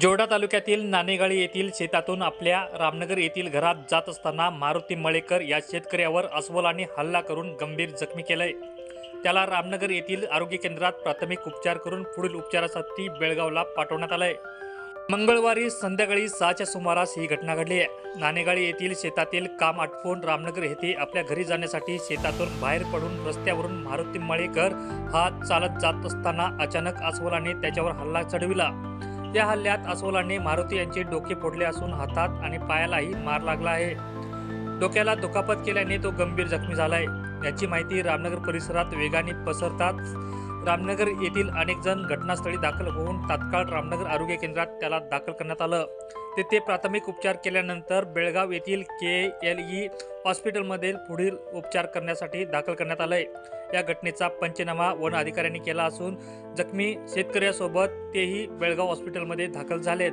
जोरडा तालुक्यातील नाणेगाळी येथील शेतातून आपल्या रामनगर येथील घरात जात असताना मारुती मळेकर या शेतकऱ्यावर अस्वलाने हल्ला करून गंभीर जखमी केलंय. त्याला रामनगर येथील आरोग्य केंद्रात प्राथमिक उपचार करून पुढील उपचारासाठी बेळगावला पाठवण्यात आलंय. मंगळवारी संध्याकाळी सहाच्या सुमारास ही घटना घडली आहे. नाणेगाळी येथील शेतातील काम आटपून रामनगर येथे आपल्या घरी जाण्यासाठी शेतातून बाहेर पडून रस्त्यावरून मारुती मळेकर हा चालत जात असताना अचानक अस्वलाने त्याच्यावर हल्ला चढविला. या हल्ल्यात अस्वलाने मारुती यांचे डोके फोडले असून हातात आणि पायालाही मार लागला आहे. डोक्याला दुखापत केल्याने तो गंभीर जखमी झालाय. याची माहिती रामनगर परिसरात वेगाने पसरताच रामनगर येथील अनेक जण घटनास्थळी दाखल होऊन तात्काळ रामनगर आरोग्य केंद्रात त्याला दाखल करण्यात आलं. तेथे प्राथमिक उपचार केल्यानंतर बेळगाव येथील के एल ई हॉस्पिटलमध्ये पुढील उपचार करण्यासाठी दाखल करण्यात आलंय. या घटनेचा पंचनामा वन अधिकाऱ्यांनी केला असून जखमी शेतकऱ्यासोबत तेही बेळगाव हॉस्पिटलमध्ये दाखल झालेत.